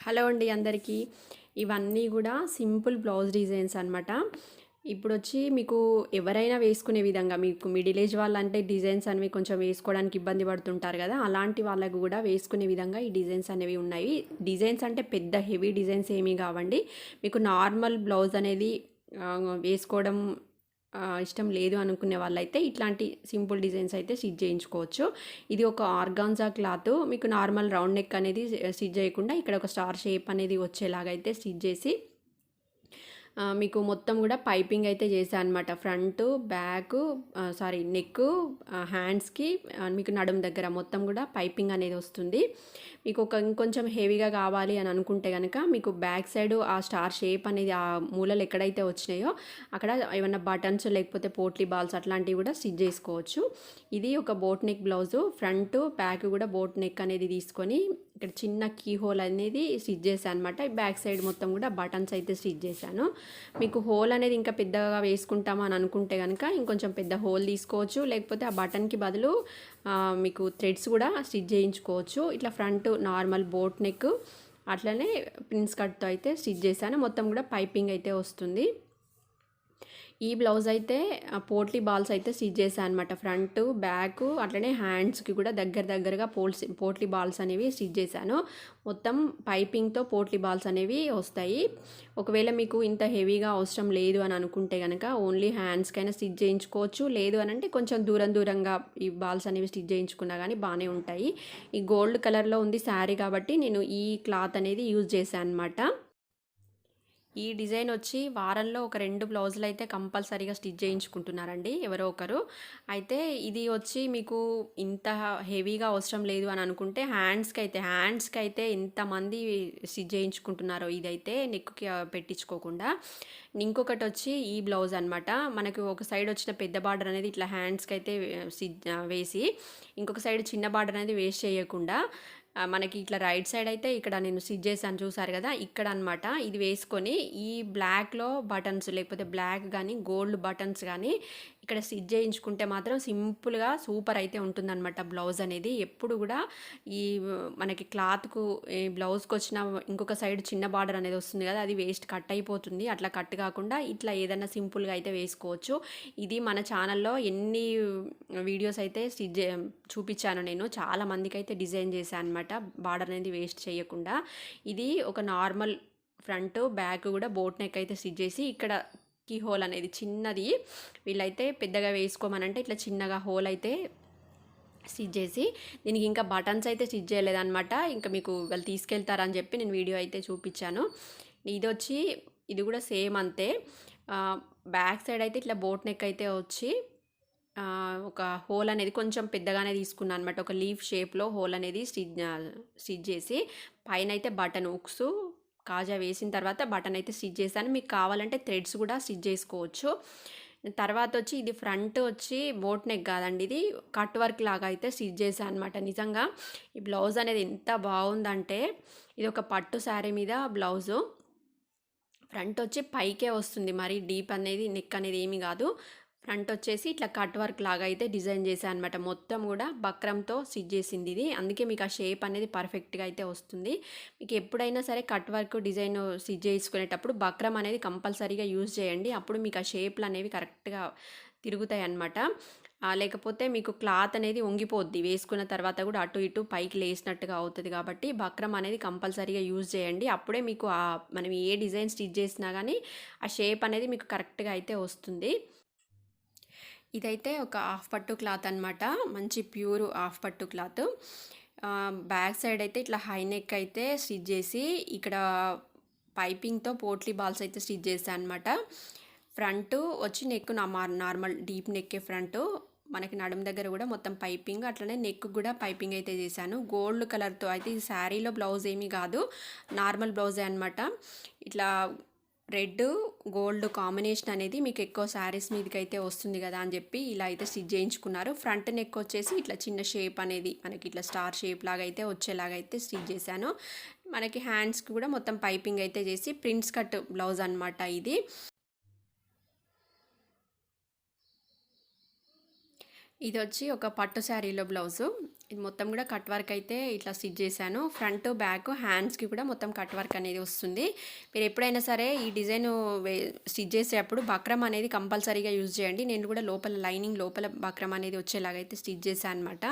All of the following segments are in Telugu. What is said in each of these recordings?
హలో అండి అందరికీ. ఇవన్నీ కూడా సింపుల్ బ్లౌజ్ డిజైన్స్ అనమాట ఇప్పుడు వచ్చి మీకు ఎవరైనా వేసుకునే విధంగా మీకు మిడిల్ ఏజ్ వాళ్ళంటే డిజైన్స్ అనేవి కొంచెం వేసుకోవడానికి ఇబ్బంది పడుతుంటారు కదా అలాంటి వాళ్ళకు కూడా వేసుకునే విధంగా ఈ డిజైన్స్ అనేవి ఉన్నాయి. డిజైన్స్ అంటే పెద్ద హెవీ డిజైన్స్ ఏమీ కావండి. మీకు నార్మల్ బ్లౌజ్ అనేది వేసుకోవడం ఇష్టం లేదు అనుకునే వాళ్ళైతే ఇట్లాంటి సింపుల్ డిజైన్స్ అయితే స్టిచ్ చేయించుకోవచ్చు. ఇది ఒక ఆర్గాన్జా క్లాత్. మీకు నార్మల్ రౌండ్ నెక్ అనేది స్టిచ్ చేయకుండా ఇక్కడ ఒక స్టార్ షేప్ అనేది వచ్చేలాగా అయితే స్టిచ్ చేసి మీకు మొత్తం కూడా పైపింగ్ అయితే చేశాను అనమాట ఫ్రంట్ బ్యాక్ సారీ నెక్ హ్యాండ్స్కి మీకు నడుము దగ్గర మొత్తం కూడా పైపింగ్ అనేది వస్తుంది. మీకు ఒక ఇంకొంచెం హెవీగా కావాలి అని అనుకుంటే కనుక మీకు బ్యాక్ సైడ్ ఆ స్టార్ షేప్ అనేది ఆ మూలలు ఎక్కడైతే వచ్చినాయో అక్కడ ఏమైనా బటన్స్ లేకపోతే పోట్లీ బాల్స్ అట్లాంటివి కూడా స్టిచ్ చేసుకోవచ్చు. ఇది ఒక boat neck blouse. Front back కూడా బోట్ నెక్ అనేది తీసుకొని ఇక్కడ చిన్న కీ హోల్ అనేది స్టిచ్ చేశాను అనమాట బ్యాక్ సైడ్ మొత్తం కూడా బటన్స్ అయితే స్టిచ్ చేశాను. మీకు హోల్ అనేది ఇంకా పెద్దగా వేసుకుంటామా అని అనుకుంటే కనుక ఇంకొంచెం పెద్ద హోల్ తీసుకోవచ్చు. లేకపోతే ఆ బటన్కి బదులు మీకు థ్రెడ్స్ కూడా స్టిచ్ చేయించుకోవచ్చు. ఇట్లా ఫ్రంట్ నార్మల్ బోట్ నెక్ అట్లనే ప్రిన్స్ కట్తో అయితే స్టిచ్ చేశాను. మొత్తం కూడా పైపింగ్ అయితే వస్తుంది. ఈ బ్లౌజ్ అయితే పోట్లీ బాల్స్ అయితే స్టిచ్ చేశాను అనమాట ఫ్రంట్ బ్యాక్ అట్లనే హ్యాండ్స్కి కూడా దగ్గర దగ్గరగా పోల్స్ పోట్లీ బాల్స్ అనేవి స్టిచ్ చేశాను. మొత్తం పైపింగ్తో పోట్లీ బాల్స్ అనేవి వస్తాయి. ఒకవేళ మీకు ఇంత హెవీగా అవసరం లేదు అని అనుకుంటే కనుక ఓన్లీ హ్యాండ్స్కైనా స్టిచ్ చేయించుకోవచ్చు. లేదు అని అంటే కొంచెం దూరం దూరంగా ఈ బాల్స్ అనేవి స్టిచ్ చేయించుకున్నా కానీ బాగానే ఉంటాయి. ఈ గోల్డ్ కలర్లో ఉంది శారీ కాబట్టి నేను ఈ క్లాత్ అనేది యూజ్ చేశాను అనమాట ఈ డిజైన్ వచ్చి వారంలో ఒక రెండు బ్లౌజులు అయితే కంపల్సరీగా స్టిచ్ చేయించుకుంటున్నారండి ఎవరో ఒకరు. అయితే ఇది వచ్చి మీకు ఇంత హెవీగా అవసరం లేదు అని అనుకుంటే హ్యాండ్స్కి అయితే హ్యాండ్స్కి అయితే ఎంతమంది స్టిచ్ చేయించుకుంటున్నారో ఇదైతే నెక్కి పెట్టించుకోకుండా. ఇంకొకటి వచ్చి ఈ బ్లౌజ్ అనమాట మనకు ఒక సైడ్ వచ్చిన పెద్ద బార్డర్ అనేది ఇట్లా హ్యాండ్స్కి అయితే వేసి ఇంకొక సైడ్ చిన్న బార్డర్ అనేది వేస్ట్ చేయకుండా మనకి ఇట్లా రైట్ సైడ్ అయితే ఇక్కడ నేను స్టిచ్ చేశాను చూసారు కదా ఇక్కడ అనమాట ఇది వేసుకొని ఈ బ్లాక్లో బటన్స్ లేకపోతే బ్లాక్ కానీ గోల్డ్ బటన్స్ కానీ ఇక్కడ స్టిచ్ చేయించుకుంటే మాత్రం సింపుల్గా సూపర్ అయితే ఉంటుందన్నమాట బ్లౌజ్ అనేది. ఎప్పుడు కూడా ఈ మనకి క్లాత్కు ఈ బ్లౌజ్కి వచ్చిన ఇంకొక సైడ్ చిన్న బార్డర్ అనేది వస్తుంది కదా అది వేస్ట్ కట్ అయిపోతుంది. అట్లా కట్ కాకుండా ఇట్లా ఏదైనా సింపుల్గా అయితే వేసుకోవచ్చు. ఇది మన ఛానల్లో ఎన్ని వీడియోస్ అయితే స్టిచ్ చూపించాను నేను చాలా మందికి అయితే డిజైన్ చేశాను అనమాట బార్డర్ అనేది వేస్ట్ చేయకుండా. ఇది ఒక నార్మల్ ఫ్రంట్ బ్యాక్ కూడా బోట్ నెక్ అయితే స్టిచ్ చేసి ఇక్కడ కీ హోల్ అనేది చిన్నది. వీళ్ళైతే పెద్దగా వేసుకోమనంటే ఇట్లా చిన్నగా హోల్ అయితే స్టిచ్ చేసి దీనికి ఇంకా బటన్స్ అయితే స్టిచ్ చేయలేదన్నమాట. ఇంకా మీకు వాళ్ళు తీసుకెళ్తారని చెప్పి నేను వీడియో అయితే చూపించాను. ఇది వచ్చి ఇది కూడా సేమ్ అంతే. బ్యాక్ సైడ్ అయితే ఇట్లా బోట్ నెక్ అయితే వచ్చి ఒక హోల్ అనేది కొంచెం పెద్దగానే తీసుకున్నాను అనమాట ఒక లీఫ్ షేప్లో హోల్ అనేది స్టిచ్ స్టిచ్ చేసి పైన అయితే బటన్ ఉక్స్ కాజా వేసిన తర్వాత బటన్ అయితే స్టిచ్ చేశాను. మీకు కావాలంటే థ్రెడ్స్ కూడా స్టిచ్ చేసుకోవచ్చు. తర్వాత వచ్చి ఇది ఫ్రంట్ వచ్చి బోట్ నెక్ కాదండి ఇది. కట్ వర్క్ లాగా అయితే స్టిచ్ చేశాను అనమాట నిజంగా ఈ బ్లౌజ్ అనేది ఎంత బాగుందంటే ఇది ఒక పట్టు శారీ మీద బ్లౌజు. ఫ్రంట్ వచ్చి పైకే వస్తుంది. మరి డీప్ అనేది నెక్ అనేది ఏమీ కాదు. ఫ్రంట్ వచ్చేసి ఇట్లా కట్ వర్క్ లాగా అయితే డిజైన్ చేశాను అనమాట మొత్తం కూడా బక్రంతో స్టిచ్ చేసింది ఇది. అందుకే మీకు ఆ షేప్ అనేది పర్ఫెక్ట్గా అయితే వస్తుంది. మీకు ఎప్పుడైనా సరే కట్ వర్క్ డిజైన్ స్టిచ్ చేసుకునేటప్పుడు బక్రం అనేది కంపల్సరీగా యూజ్ చేయండి. అప్పుడు మీకు ఆ షేప్లు అనేవి కరెక్ట్గా తిరుగుతాయి అన్నమాట. లేకపోతే మీకు క్లాత్ అనేది వంగిపోద్ది. వేసుకున్న తర్వాత కూడా అటు ఇటు పైకి లేసినట్టుగా అవుతుంది కాబట్టి బక్రం అనేది కంపల్సరీగా యూజ్ చేయండి. అప్పుడే మీకు ఆ మనం ఏ డిజైన్ స్టిచ్ చేసినా కానీ ఆ షేప్ అనేది మీకు కరెక్ట్గా అయితే వస్తుంది. ఇదైతే ఒక హాఫ్ పట్టు క్లాత్ అనమాట మంచి ప్యూర్ హాఫ్ పట్టు క్లాత్. బ్యాక్ సైడ్ అయితే ఇట్లా హై నెక్ అయితే స్టిచ్ చేసి ఇక్కడ పైపింగ్తో పోట్లీ బాల్స్ అయితే స్టిచ్ చేశాను అనమాట ఫ్రంట్ వచ్చి నెక్ నార్మల్ డీప్ నెక్కే ఫ్రంట్. మనకి నడుము దగ్గర కూడా మొత్తం పైపింగ్ అట్లనే నెక్ కూడా పైపింగ్ అయితే చేశాను. గోల్డ్ కలర్తో అయితే ఈ శారీలో బ్లౌజ్ ఏమీ కాదు నార్మల్ బ్లౌజే అనమాట ఇట్లా రెడ్ గోల్డ్ కాంబినేషన్ అనేది మీకు ఎక్కువ శారీస్ మీదకి అయితే వస్తుంది కదా అని చెప్పి ఇలా అయితే స్టిచ్ చేయించుకున్నారు. ఫ్రంట్ నెక్ వచ్చేసి ఇట్లా చిన్న షేప్ అనేది మనకి ఇట్లా స్టార్ షేప్ లాగా అయితే వచ్చేలాగా అయితే స్టిచ్ చేశాను. మనకి హ్యాండ్స్కి కూడా మొత్తం పైపింగ్ అయితే చేసి ప్రింట్స్ కట్ బ్లౌజ్ అనమాట ఇది. ఇది వచ్చి ఒక పట్టు శారీలో బ్లౌజు. ఇది మొత్తం కూడా కట్ వర్క్ అయితే ఇట్లా స్టిచ్ చేశాను. ఫ్రంట్ బ్యాక్ హ్యాండ్స్కి కూడా మొత్తం కట్ వర్క్ అనేది వస్తుంది. మీరు ఎప్పుడైనా సరే ఈ డిజైన్ స్టిచ్ చేసేటప్పుడు బక్రమ్ అనేది కంపల్సరీగా యూజ్ చేయండి. నేను కూడా లోపల లైనింగ్ లోపల బక్రమ్ అనేది వచ్చేలాగైతే స్టిచ్ చేశాను అనమాట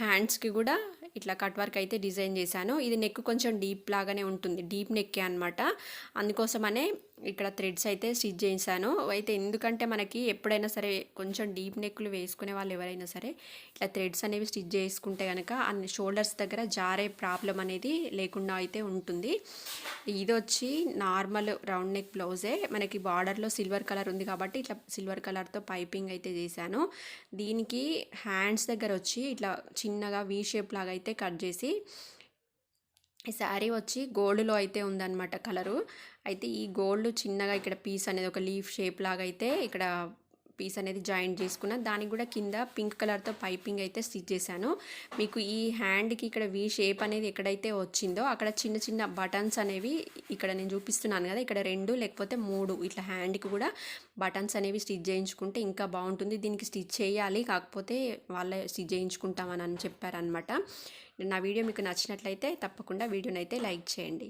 హ్యాండ్స్కి కూడా ఇట్లా కట్ వర్క్ అయితే డిజైన్ చేశాను. ఇది నెక్ కొంచెం డీప్ లాగానే ఉంటుంది. డీప్ నెక్కే అనమాట అందుకోసమనే ఇక్కడ థ్రెడ్స్ అయితే స్టిచ్ చేశాను. అయితే ఎందుకంటే మనకి ఎప్పుడైనా సరే కొంచెం డీప్ నెక్లు వేసుకునే వాళ్ళు ఎవరైనా సరే ఇట్లా థ్రెడ్స్ అనేవి స్టిచ్ చేసుకుంటే కనుక అన్ని షోల్డర్స్ దగ్గర జారే ప్రాబ్లం అనేది లేకుండా అయితే ఉంటుంది. ఇది వచ్చి నార్మల్ రౌండ్ నెక్ బ్లౌజే. మనకి బార్డర్లో సిల్వర్ కలర్ ఉంది కాబట్టి ఇట్లా సిల్వర్ కలర్తో పైపింగ్ అయితే చేశాను. దీనికి హ్యాండ్స్ దగ్గర వచ్చి ఇట్లా చిన్నగా వీ షేప్ లాగా అయితే కట్ చేసి ఈ శారీ వచ్చి గోల్డ్లో అయితే ఉందన్నమాట కలరు. అయితే ఈ గోల్డ్ చిన్నగా ఇక్కడ పీస్ అనేది ఒక లీఫ్ షేప్ లాగా అయితే ఇక్కడ పీస్ అనేది జాయింట్ చేసుకున్న దానికి కూడా కింద పింక్ కలర్తో పైపింగ్ అయితే స్టిచ్ చేశాను. మీకు ఈ హ్యాండ్కి ఇక్కడ వీ షేప్ అనేది ఎక్కడైతే వచ్చిందో అక్కడ చిన్న చిన్న బటన్స్ అనేవి ఇక్కడ నేను చూపిస్తున్నాను కదా ఇక్కడ రెండు లేకపోతే మూడు ఇట్లా హ్యాండ్కి కూడా బటన్స్ అనేవి స్టిచ్ చేయించుకుంటే ఇంకా బాగుంటుంది. దీనికి స్టిచ్ చేయాలి కాకపోతే వాళ్ళే స్టిచ్ చేయించుకుంటామని అని చెప్పారనమాట నా వీడియో మీకు నచ్చినట్లయితే తప్పకుండా వీడియోనైతే లైక్ చేయండి.